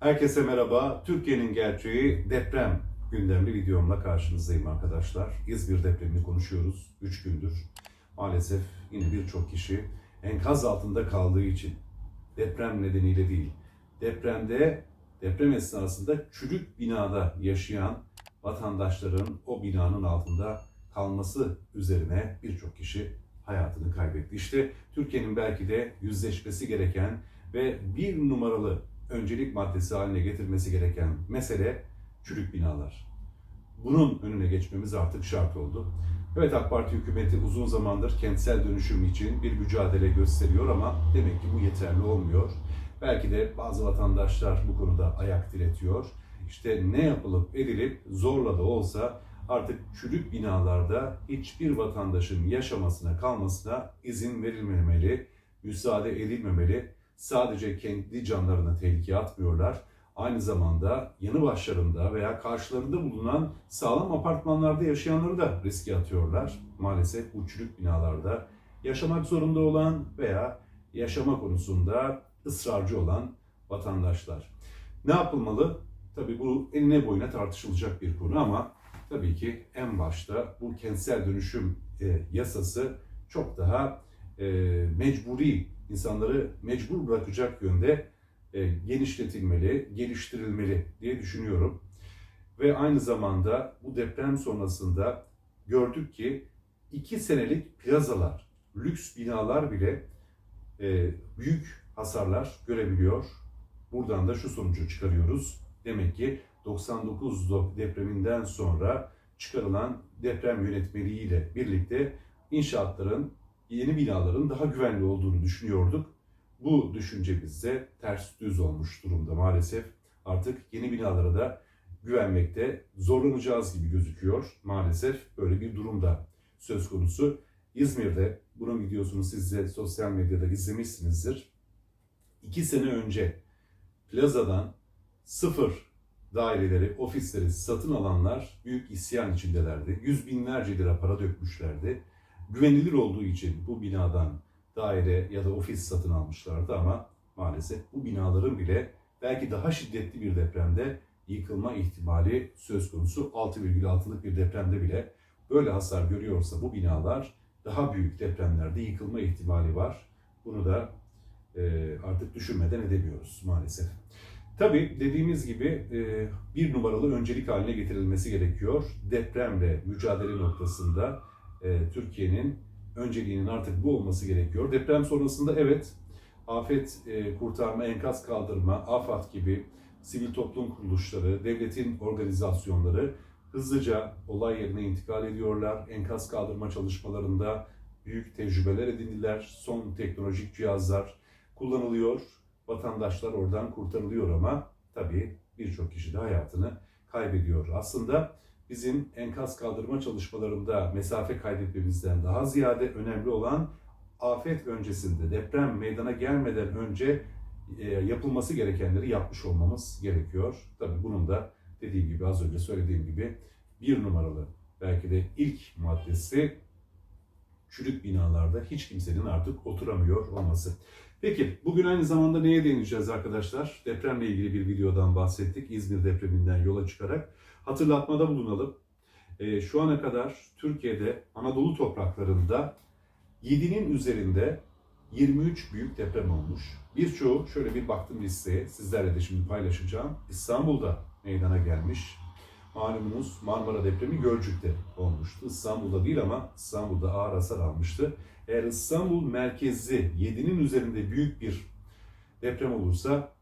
Herkese merhaba. Türkiye'nin gerçeği deprem gündemli videomla karşınızdayım arkadaşlar. İzmir depremini konuşuyoruz 3 gündür. Maalesef yine birçok kişi enkaz altında kaldığı için deprem nedeniyle değil, depremde deprem esnasında çürük binada yaşayan vatandaşların o binanın altında kalması üzerine birçok kişi hayatını kaybetti. İşte Türkiye'nin belki de yüzleşmesi gereken ve bir numaralı öncelik maddesi haline getirmesi gereken mesele çürük binalar. Bunun önüne geçmemiz artık şart oldu. Evet AK Parti hükümeti uzun zamandır kentsel dönüşüm için bir mücadele gösteriyor ama demek ki bu yeterli olmuyor. Belki de bazı vatandaşlar bu konuda ayak diretiyor. İşte ne yapılıp edilip zorla da olsa artık çürük binalarda hiçbir vatandaşın yaşamasına kalmasına izin verilmemeli, müsaade edilmemeli. Sadece kendi canlarına tehlikeye atmıyorlar. Aynı zamanda yanı başlarında veya karşılarında bulunan sağlam apartmanlarda yaşayanları da riske atıyorlar. Maalesef bu binalarda yaşamak zorunda olan veya yaşama konusunda ısrarcı olan vatandaşlar. Ne yapılmalı? Tabii bu enine boyuna tartışılacak bir konu ama tabii ki en başta bu kentsel dönüşüm e, yasası çok daha e, mecburi, insanları mecbur bırakacak yönde e, genişletilmeli, geliştirilmeli diye düşünüyorum. Ve aynı zamanda bu deprem sonrasında gördük ki iki senelik plazalar, lüks binalar bile e, büyük hasarlar görebiliyor. Buradan da şu sonucu çıkarıyoruz. Demek ki 99 depreminden sonra çıkarılan deprem yönetmeliğiyle birlikte inşaatların, yeni binaların daha güvenli olduğunu düşünüyorduk. Bu düşüncemizde ters düz olmuş durumda maalesef. Artık yeni binalara da güvenmekte zorlanacağız gibi gözüküyor. Maalesef böyle bir durumda söz konusu. İzmir'de bunun videosunu siz de sosyal medyada izlemişsinizdir. İki sene önce plazadan sıfır daireleri, ofisleri satın alanlar büyük isyan içindelerdi. Yüz binlerce lira para dökmüşlerdi. Güvenilir olduğu için bu binadan daire ya da ofis satın almışlardı ama maalesef bu binaların bile belki daha şiddetli bir depremde yıkılma ihtimali söz konusu. 6,6'lık bir depremde bile böyle hasar görüyorsa bu binalar daha büyük depremlerde yıkılma ihtimali var. Bunu da e, artık düşünmeden edemiyoruz maalesef. Tabii dediğimiz gibi e, bir numaralı öncelik haline getirilmesi gerekiyor. Depremle mücadele noktasında e, Türkiye'nin önceliğinin artık bu olması gerekiyor. Deprem sonrasında evet afet e, kurtarma, enkaz kaldırma, AFAD gibi sivil toplum kuruluşları, devletin organizasyonları hızlıca olay yerine intikal ediyorlar. Enkaz kaldırma çalışmalarında büyük tecrübeler edindiler. Son teknolojik cihazlar kullanılıyor. Vatandaşlar oradan kurtarılıyor ama tabii birçok kişi de hayatını kaybediyor. Aslında bizim enkaz kaldırma çalışmalarında mesafe kaydetmemizden daha ziyade önemli olan afet öncesinde, deprem meydana gelmeden önce e, yapılması gerekenleri yapmış olmamız gerekiyor. Tabii bunun da dediğim gibi az önce söylediğim gibi bir numaralı belki de ilk maddesi çürük binalarda hiç kimsenin artık oturamıyor olması. Peki bugün aynı zamanda neye değineceğiz arkadaşlar? Depremle ilgili bir videodan bahsettik. İzmir depreminden yola çıkarak hatırlatmada bulunalım. Ee, şu ana kadar Türkiye'de Anadolu topraklarında 7'nin üzerinde 23 büyük deprem olmuş. Birçoğu şöyle bir baktım listeye sizlerle de şimdi paylaşacağım. İstanbul'da meydana gelmiş. Malumunuz Marmara depremi Gölcük'te olmuştu. İstanbul'da değil ama İstanbul'da ağır hasar almıştı. Eğer İstanbul merkezli 7'nin üzerinde büyük bir deprem olursa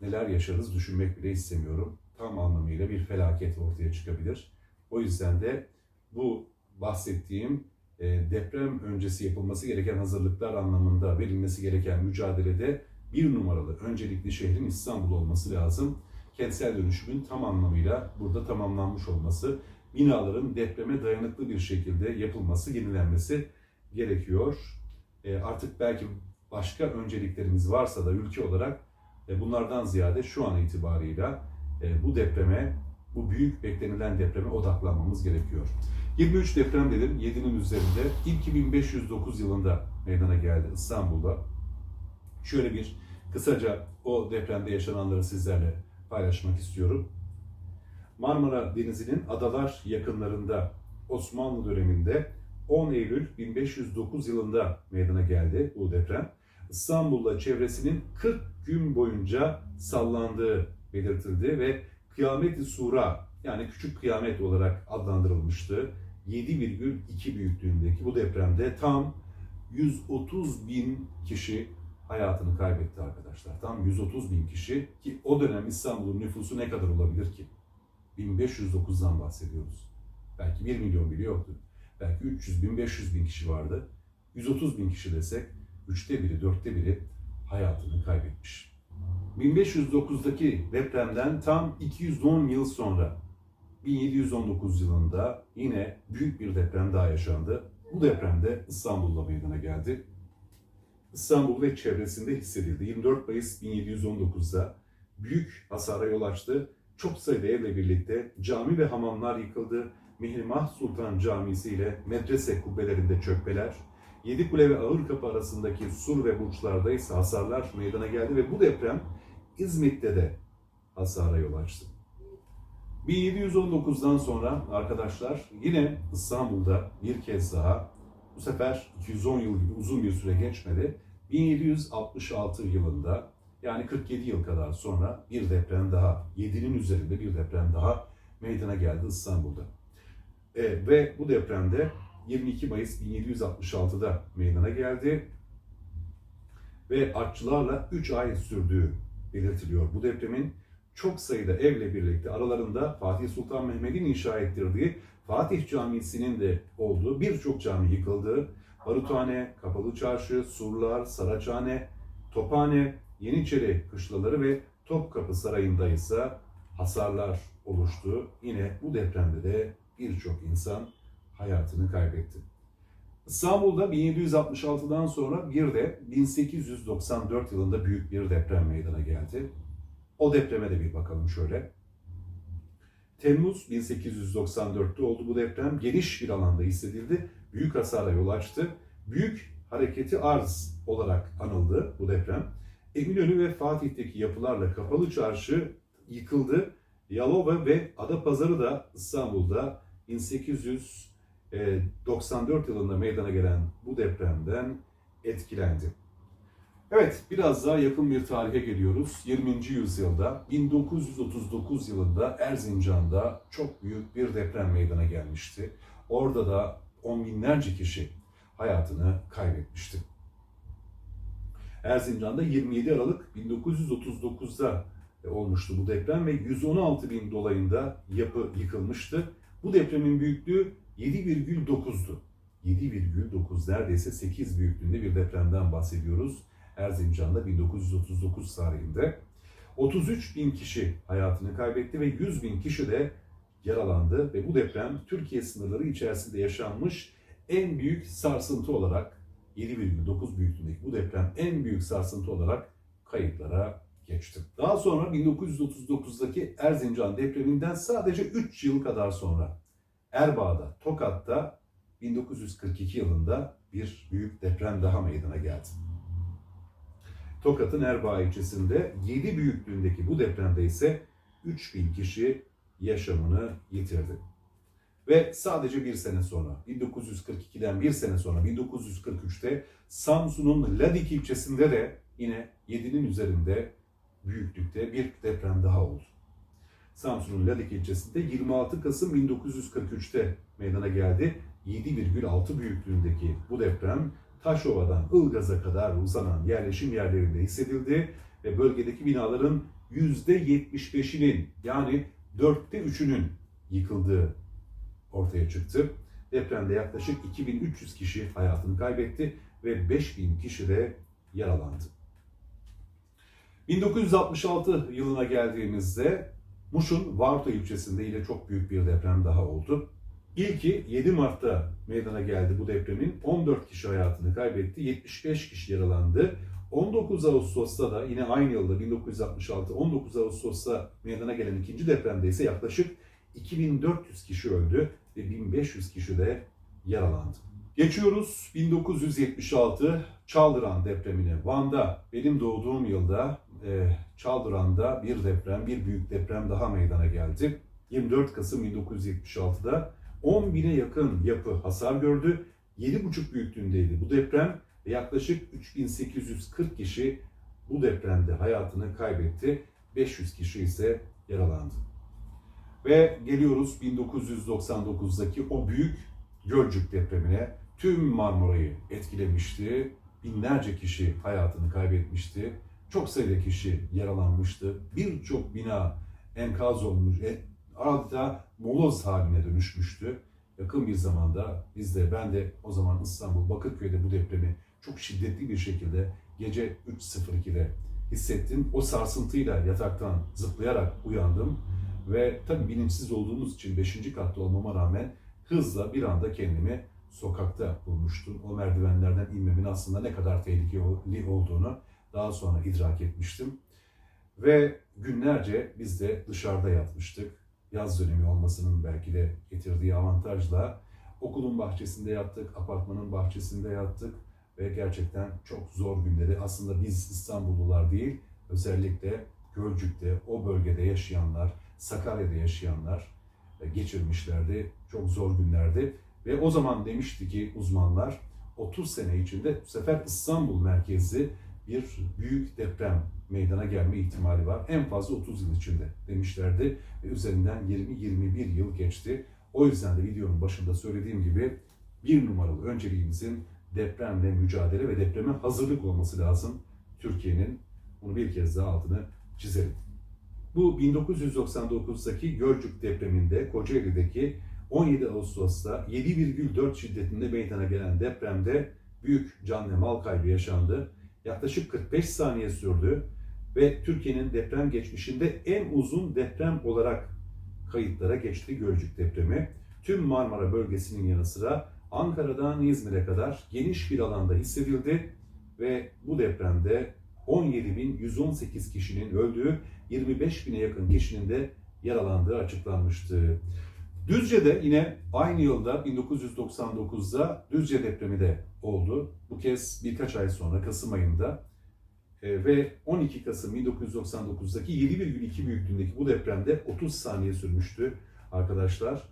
neler yaşarız düşünmek bile istemiyorum. Tam anlamıyla bir felaket ortaya çıkabilir. O yüzden de bu bahsettiğim e, deprem öncesi yapılması gereken hazırlıklar anlamında verilmesi gereken mücadelede bir numaralı öncelikli şehrin İstanbul olması lazım. Kentsel dönüşümün tam anlamıyla burada tamamlanmış olması, binaların depreme dayanıklı bir şekilde yapılması, yenilenmesi gerekiyor. E, artık belki başka önceliklerimiz varsa da ülke olarak e, bunlardan ziyade şu an itibarıyla e, bu depreme, bu büyük beklenilen depreme odaklanmamız gerekiyor. 23 deprem dedim 7'nin üzerinde. İlk 1509 yılında meydana geldi İstanbul'da. Şöyle bir Kısaca o depremde yaşananları sizlerle paylaşmak istiyorum. Marmara Denizi'nin adalar yakınlarında Osmanlı döneminde 10 Eylül 1509 yılında meydana geldi bu deprem. İstanbul'la çevresinin 40 gün boyunca sallandığı belirtildi ve Kıyamet-i Sura yani küçük kıyamet olarak adlandırılmıştı. 7,2 büyüklüğündeki bu depremde tam 130 bin kişi hayatını kaybetti arkadaşlar. Tam 130 bin kişi ki o dönem İstanbul'un nüfusu ne kadar olabilir ki? 1509'dan bahsediyoruz. Belki 1 milyon bile yoktu. Belki 300 bin, 500 bin kişi vardı. 130 bin kişi desek, üçte biri, dörtte biri hayatını kaybetmiş. 1509'daki depremden tam 210 yıl sonra 1719 yılında yine büyük bir deprem daha yaşandı. Bu depremde İstanbul'da meydana geldi. İstanbul ve çevresinde hissedildi. 24 Mayıs 1719'da büyük hasara yol açtı. Çok sayıda evle birlikte cami ve hamamlar yıkıldı. Mihrimah Sultan Camisi ile medrese kubbelerinde çökmeler, Yedikule ve Ağırkapı arasındaki sur ve burçlarda ise hasarlar meydana geldi ve bu deprem İzmit'te de hasara yol açtı. 1719'dan sonra arkadaşlar yine İstanbul'da bir kez daha bu sefer 210 yıl gibi uzun bir süre geçmedi. 1766 yılında yani 47 yıl kadar sonra bir deprem daha, 7'nin üzerinde bir deprem daha meydana geldi İstanbul'da. E, ve bu depremde 22 Mayıs 1766'da meydana geldi ve artçılarla 3 ay sürdüğü belirtiliyor. Bu depremin çok sayıda evle birlikte aralarında Fatih Sultan Mehmet'in inşa ettirdiği Fatih Camisi'nin de olduğu birçok cami yıkıldı. Baruthane, Kapalı Çarşı, Surlar, Saraçhane, Tophane, Yeniçeri kışlaları ve Topkapı Sarayı'nda ise hasarlar oluştu. Yine bu depremde de birçok insan hayatını kaybetti. İstanbul'da 1766'dan sonra bir de 1894 yılında büyük bir deprem meydana geldi. O depreme de bir bakalım şöyle. Temmuz 1894'te oldu bu deprem. Geniş bir alanda hissedildi. Büyük hasara yol açtı. Büyük hareketi arz olarak anıldı bu deprem. Eminönü ve Fatih'teki yapılarla kapalı çarşı yıkıldı. Yalova ve Adapazarı da İstanbul'da 1894 yılında meydana gelen bu depremden etkilendi. Evet, biraz daha yakın bir tarihe geliyoruz. 20. yüzyılda 1939 yılında Erzincan'da çok büyük bir deprem meydana gelmişti. Orada da on binlerce kişi hayatını kaybetmişti. Erzincan'da 27 Aralık 1939'da olmuştu bu deprem ve 116 bin dolayında yapı yıkılmıştı. Bu depremin büyüklüğü 7,9'du. 7,9 neredeyse 8 büyüklüğünde bir depremden bahsediyoruz. Erzincan'da 1939 tarihinde. 33 bin kişi hayatını kaybetti ve 100 bin kişi de yaralandı ve bu deprem Türkiye sınırları içerisinde yaşanmış en büyük sarsıntı olarak 7,9 büyüklüğündeki bu deprem en büyük sarsıntı olarak kayıtlara geçti. Daha sonra 1939'daki Erzincan depreminden sadece 3 yıl kadar sonra Erbaa'da, Tokat'ta 1942 yılında bir büyük deprem daha meydana geldi. Tokat'ın Erbaa ilçesinde 7 büyüklüğündeki bu depremde ise 3000 kişi yaşamını yitirdi. Ve sadece bir sene sonra, 1942'den bir sene sonra, 1943'te Samsun'un Ladik ilçesinde de yine 7'nin üzerinde büyüklükte bir deprem daha oldu. Samsun'un Ladik ilçesinde 26 Kasım 1943'te meydana geldi. 7,6 büyüklüğündeki bu deprem Taşova'dan Ilgaz'a kadar uzanan yerleşim yerlerinde hissedildi ve bölgedeki binaların %75'inin yani dörtte üçünün yıkıldığı ortaya çıktı. Depremde yaklaşık 2300 kişi hayatını kaybetti ve 5000 kişi de yaralandı. 1966 yılına geldiğimizde Muş'un Varto ilçesinde yine çok büyük bir deprem daha oldu. İlki 7 Mart'ta meydana geldi bu depremin. 14 kişi hayatını kaybetti, 75 kişi yaralandı. 19 Ağustos'ta da yine aynı yılda 1966 19 Ağustos'ta meydana gelen ikinci depremde ise yaklaşık 2400 kişi öldü ve 1500 kişi de yaralandı. Geçiyoruz 1976 Çaldıran depremine. Van'da benim doğduğum yılda e, Çaldıran'da bir deprem, bir büyük deprem daha meydana geldi. 24 Kasım 1976'da 10 bine yakın yapı hasar gördü. 7,5 büyüklüğündeydi bu deprem ve yaklaşık 3840 kişi bu depremde hayatını kaybetti. 500 kişi ise yaralandı. Ve geliyoruz 1999'daki o büyük Gölcük depremine. Tüm Marmara'yı etkilemişti. Binlerce kişi hayatını kaybetmişti. Çok sayıda kişi yaralanmıştı. Birçok bina enkaz olmuş, e, adeta moloz haline dönüşmüştü. Yakın bir zamanda biz de, ben de o zaman İstanbul Bakırköy'de bu depremi çok şiddetli bir şekilde gece 3.02'de hissettim. O sarsıntıyla yataktan zıplayarak uyandım. Ve tabii bilinçsiz olduğumuz için 5. katta olmama rağmen hızla bir anda kendimi sokakta bulmuştum. O merdivenlerden inmemin aslında ne kadar tehlikeli olduğunu daha sonra idrak etmiştim. Ve günlerce biz de dışarıda yatmıştık. Yaz dönemi olmasının belki de getirdiği avantajla okulun bahçesinde yattık, apartmanın bahçesinde yattık ve gerçekten çok zor günleri aslında biz İstanbullular değil, özellikle Gölcük'te, o bölgede yaşayanlar, Sakarya'da yaşayanlar e, geçirmişlerdi. Çok zor günlerdi. Ve o zaman demişti ki uzmanlar 30 sene içinde bu sefer İstanbul merkezli bir büyük deprem meydana gelme ihtimali var. En fazla 30 yıl içinde demişlerdi. Ve üzerinden 20-21 yıl geçti. O yüzden de videonun başında söylediğim gibi bir numaralı önceliğimizin depremle mücadele ve depreme hazırlık olması lazım. Türkiye'nin bunu bir kez daha altını çizelim. Bu 1999'daki Gölcük depreminde Kocaeli'deki 17 Ağustos'ta 7,4 şiddetinde meydana gelen depremde büyük can ve mal kaybı yaşandı. Yaklaşık 45 saniye sürdü ve Türkiye'nin deprem geçmişinde en uzun deprem olarak kayıtlara geçti Gölcük depremi. Tüm Marmara bölgesinin yanı sıra Ankara'dan İzmir'e kadar geniş bir alanda hissedildi ve bu depremde 17.118 kişinin öldüğü, 25.000'e yakın kişinin de yaralandığı açıklanmıştı. Düzce'de yine aynı yılda 1999'da Düzce depremi de oldu. Bu kez birkaç ay sonra Kasım ayında E, ve 12 Kasım 1999'daki 7,2 büyüklüğündeki bu depremde 30 saniye sürmüştü arkadaşlar.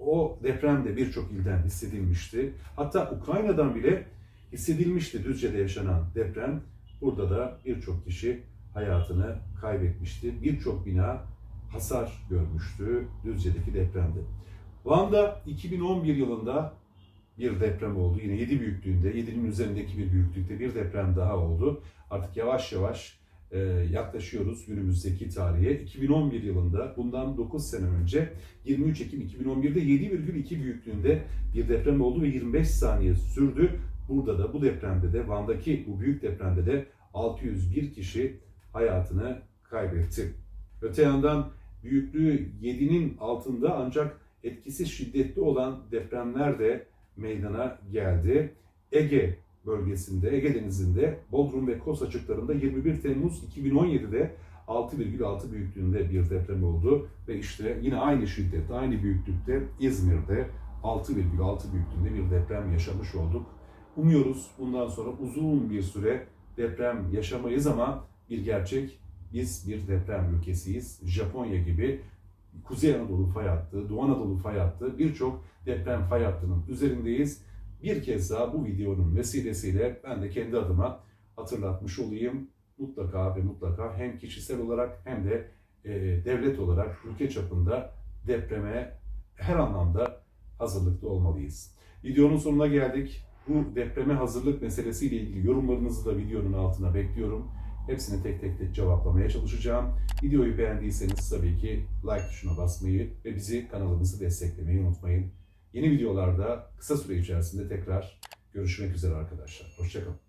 O deprem de birçok ilden hissedilmişti. Hatta Ukrayna'dan bile hissedilmişti Düzce'de yaşanan deprem. Burada da birçok kişi hayatını kaybetmişti. Birçok bina hasar görmüştü Düzce'deki depremde. Van'da 2011 yılında bir deprem oldu. Yine 7 büyüklüğünde, 7'nin üzerindeki bir büyüklükte bir deprem daha oldu. Artık yavaş yavaş e, yaklaşıyoruz günümüzdeki tarihe. 2011 yılında bundan 9 sene önce 23 Ekim 2011'de 7,2 büyüklüğünde bir deprem oldu ve 25 saniye sürdü. Burada da bu depremde de Van'daki bu büyük depremde de 601 kişi hayatını kaybetti. Öte yandan büyüklüğü 7'nin altında ancak etkisi şiddetli olan depremler de meydana geldi. Ege bölgesinde, Ege Denizi'nde, Bodrum ve Kos açıklarında 21 Temmuz 2017'de 6,6 büyüklüğünde bir deprem oldu. Ve işte yine aynı şiddette, aynı büyüklükte İzmir'de 6,6 büyüklüğünde bir deprem yaşamış olduk. Umuyoruz bundan sonra uzun bir süre deprem yaşamayız ama bir gerçek biz bir deprem ülkesiyiz. Japonya gibi Kuzey Anadolu fay hattı, Doğu Anadolu fay hattı birçok deprem fay hattının üzerindeyiz. Bir kez daha bu videonun vesilesiyle ben de kendi adıma hatırlatmış olayım. Mutlaka ve mutlaka hem kişisel olarak hem de e, devlet olarak ülke çapında depreme her anlamda hazırlıklı olmalıyız. Videonun sonuna geldik. Bu depreme hazırlık meselesiyle ilgili yorumlarınızı da videonun altına bekliyorum. Hepsini tek tek de cevaplamaya çalışacağım. Videoyu beğendiyseniz tabii ki like tuşuna basmayı ve bizi kanalımızı desteklemeyi unutmayın. Yeni videolarda kısa süre içerisinde tekrar görüşmek üzere arkadaşlar. Hoşçakalın.